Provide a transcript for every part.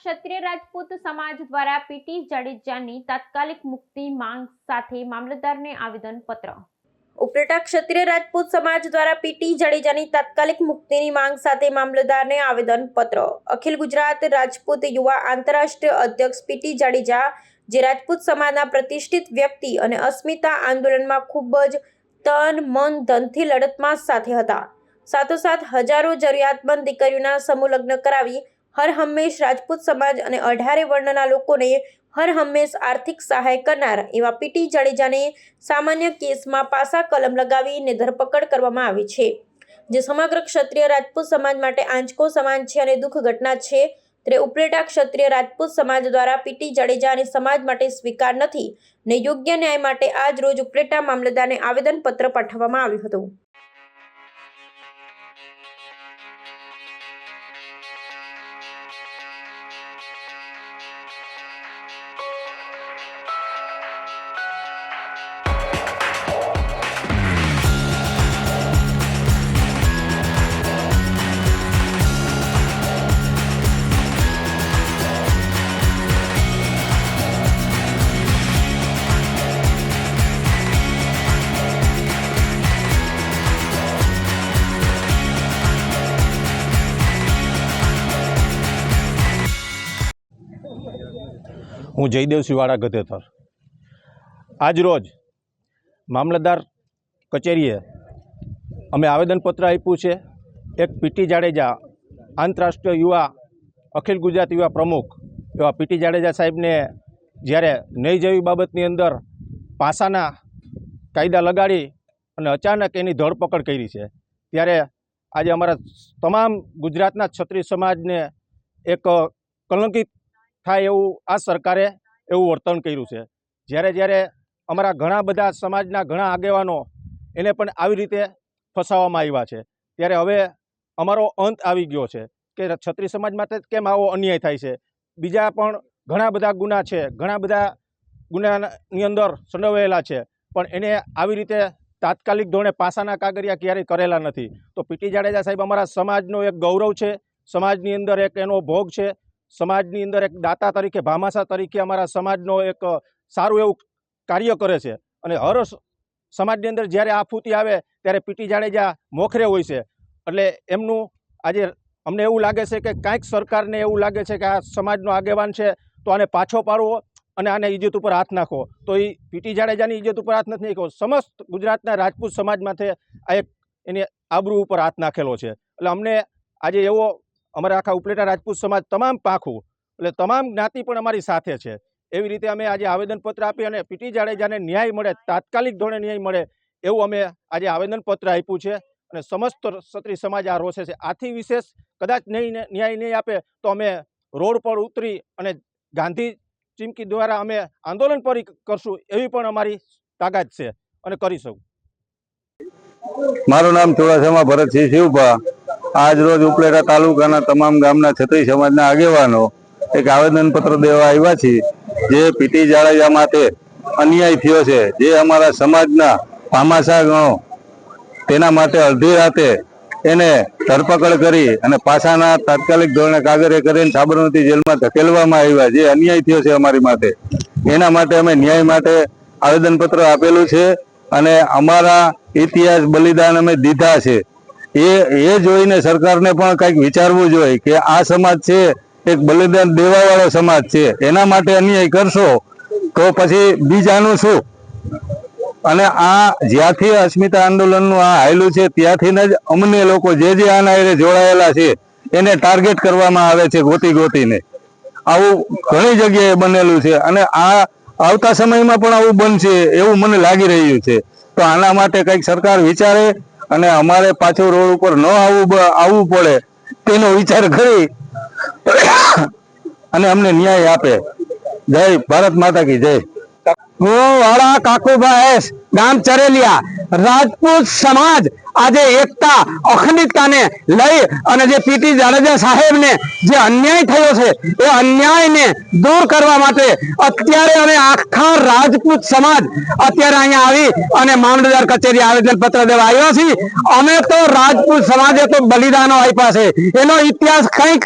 ક્ષત્રિય રાજપૂત સમાજ દ્વારા પીટી જાડેજાની તાત્કાલિક મુક્તિ માંગ સાથે મામલતદારને આવેદન પત્ર ઉપલેટા ક્ષત્રિય રાજપૂત સમાજ દ્વારા પીટી જાડેજાની તાત્કાલિક મુક્તિની માંગ સાથે મામલતદારને આવેદન પત્ર અખિલ ગુજરાત રાજપૂત યુવા આંતરરાષ્ટ્રીય અધ્યક્ષ પીટી જાડેજા, જે રાજપૂત સમાજના પ્રતિષ્ઠિત વ્યક્તિ અને અસ્મિતા આંદોલનમાં ખૂબ જ તન, મન, ધનથી લડતમાં સાથે હતા. સાથોસાથ હજારો જરૂરિયાતમંદ દીકરીઓના સમૂહ લગ્ન કરાવી હર હંમેશ રાજપૂત સમાજ અને અઢારે વર્ણના લોકોને હર હંમેશ આર્થિક સહાય કરનાર એવા પીટી જાડેજાને સામાન્ય કેસમાં પાસા કલમ લગાવીને ધરપકડ કરવામાં આવી છે. જે સમગ્ર ક્ષત્રિય રાજપૂત સમાજ માટે આંચકો સમાન છે અને દુઃખ ઘટના છે, ત્યારે ઉપલેટા ક્ષત્રિય રાજપૂત સમાજ દ્વારા પીટી જાડેજાને સમાજ માટે સ્વીકાર નથી ને યોગ્ય ન્યાય માટે આજ રોજ ઉપલેટા મામલતદારને આવેદનપત્ર પાઠવવામાં આવ્યું હતું. હું જયદેવ શિવાળા ગધેથર આજરોજ મામલતદાર કચેરીએ અમે આવેદનપત્ર આપ્યું છે. એક પીટી જાડેજા, આંતરરાષ્ટ્રીય યુવા, અખિલ ગુજરાત યુવા પ્રમુખ એવા પીટી જાડેજા સાહેબને જ્યારે નહીં જેવી બાબતની અંદર પાસાના કાયદા લગાડી અને અચાનક એની ધરપકડ કરી છે. ત્યારે આજે અમારા તમામ ગુજરાતના છત્રી સમાજને એક કલંકિત થાય એવું આ સરકારે એવું વર્તન કર્યું છે. જ્યારે જ્યારે અમારા ઘણા બધા સમાજના ઘણા આગેવાનો એને પણ આવી રીતે ફસાવવામાં આવ્યા છે. ત્યારે હવે અમારો અંત આવી ગયો છે કે છત્રી સમાજ માટે કેમ આવો અન્યાય થાય છે? બીજા પણ ઘણા બધા ગુના છે. ઘણા બધા ગુનાની અંદર સંડોવાયેલા છે. પણ એને આવી રીતે તાત્કાલિક ધોરણે પાસાના કાગરિયા ક્યારેય કરેલા નથી. તો પીટી જાડેજા સાહેબ અમારા સમાજનો એક ગૌરવ છે. સમાજની અંદર એક એનો ભોગ છે. સમાજની અંદર એક દાતા તરીકે, ભામાસા તરીકે અમારા સમાજનો એક સારું એવું કાર્ય કરે છે. અને હર સમાજની અંદર જ્યારે આફૂતી આવે, ત્યારે પીટી જાડેજા મોખરે હોય છે. એટલે એમનું આજે અમને એવું લાગે છે કે કાંઈક સરકારને એવું લાગે છે કે આ સમાજનો આગેવાન છે, તો આને પાછો પાડવો અને આને ઇજ્જત ઉપર હાથ નાખો. તો એ પીટી જાડેજાની ઇજ્જત ઉપર હાથ નથી નાખ્યો. સમસ્ત ગુજરાતના રાજપૂત સમાજમાંથી આ એક એની આબરૂ ઉપર હાથ નાખેલો છે. એટલે અમને આજે એવો અમારા આખા ઉપલેટા રાજપૂત સમાજ તમામ પાખું, એટલે તમામ જ્ઞાતિ પણ અમારી સાથે છે. એવી રીતે અમે આજે આવેદનપત્ર આપી અને પીટી જાડેજાને ન્યાય મળે, તાત્કાલિક ધોરણે ન્યાય મળે એવું અમે આજે આવેદનપત્ર આપ્યું છે અને સમસ્ત ક્ષત્રિય સમાજ આ રોષે છે. આથી વિશેષ કદાચ નહીં ન્યાય નહીં આપે તો અમે રોડ પર ઉતરી અને ગાંધી ચીમકી દ્વારા અમે આંદોલન પર કરશું એવી પણ અમારી તાકાત છે અને કરીશું. મારું નામ ચોરાસામાં ભરતસિંહ શિવભા. આજ રોજ ઉપલેટા તાલુકાના તમામ ગામના છત્રી સમાજના આગેવાનો એક આવેદનપત્ર દેવા આવ્યા છે, જે પીટી જાડેજા માટે અન્યાય થયો છે, જે અમારા સમાજના ભામાશા ગણો, તેના માટે અડધી રાતે એને ધરપકડ કરી અને પાછાના તાત્કાલિક ધોરણે કાગરે કરીને સાબરમતી જેલમાં ધકેલવામાં આવ્યા, જે અન્યાય થયો છે અમારી માટે. એના માટે અમે ન્યાય માટે આવેદનપત્ર આપેલું છે અને અમારા ઇતિહાસ બલિદાન અમે દીધા છે. એ એ જોઈને સરકારને પણ કંઈક વિચારવું જોઈએ કે આ સમાજ છે, એક બલિદાન દેવાવાળો સમાજ છે, એના માટે અન્યાય કરશો તો પછી બીજાનું શું? અને આ જ્યાંથી અસ્મિતા આંદોલનનું આ હાયલું છે ત્યાંથી જ અમને લોકો જે જે આના હારે જોડાયેલા છે, એને ટાર્ગેટ કરવામાં આવે છે ગોતી ગોતીને. આવું ઘણી જગ્યાએ બનેલું છે અને આ આવતા સમયમાં પણ આવું બનશે એવું મને લાગી રહ્યું છે. તો આના માટે કંઈક સરકાર વિચારે અને અમારે પાછું રોડ ઉપર ન આવવું આવવું પડે તેનો વિચાર કરી અને અમને ન્યાય આપે. જય ભારત માતા કી જય. હું વાળા કાકુભાઈ ગામ ચરેલિયા, રાજપૂત સમાજ આજે એકતા અખંડિતતાને લઈ અને જે પીટી જાડેજા સાહેબને જે અન્યાય થયો છે, એ અન્યાયને દૂર કરવા માટે અત્યારે અમે આખા રાજપૂત સમાજ અત્યારે અહીંયા આવી અને મામલતદાર કચેરી આવેદન પત્ર દેવા આવ્યા છીએ. અમે તો રાજપૂત સમાજે તો બલિદાનો આપ્યા છે. એનો ઇતિહાસ કંઈક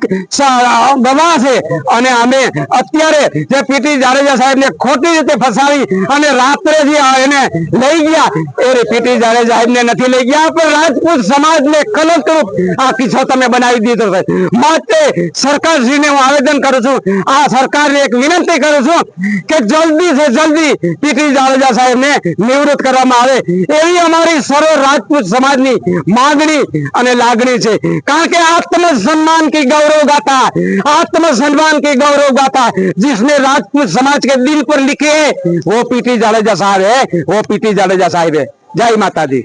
ગવા છે. અને અમે અત્યારે જે પીટી જાડેજા સાહેબને ખોટી રીતે ફસાવી અને રાત્રે જે એને લઈ ગયા. એ પીટી જાડેજા સાહેબને નથી લઈ ગયા. પણ રાજપૂત સમાજને કલંકરૂપ આ કિસ્સો તમે બનાવી દીધો છે માટે સરકારશ્રીને હું આવેદન કરું છું આ સરકારને એક વિનંતી કરું છું કે જલ્દી સે જલ્દી પીટી જાડેજા સાહેબને નિવૃત્ત કરવામાં આવે એવી અમારી સર્વ રાજપૂત સમાજની માંગણી અને લાગણી છે કારણ કે आत्म सम्मान की गौरव गाथा आत्म सम्मान की गौरव गाथा जिसने राजपूत समाज के दिल पर लिखे है वो पीटी जाडेजा साहब है वो पीटी जाडेजा साहब है जय माता दी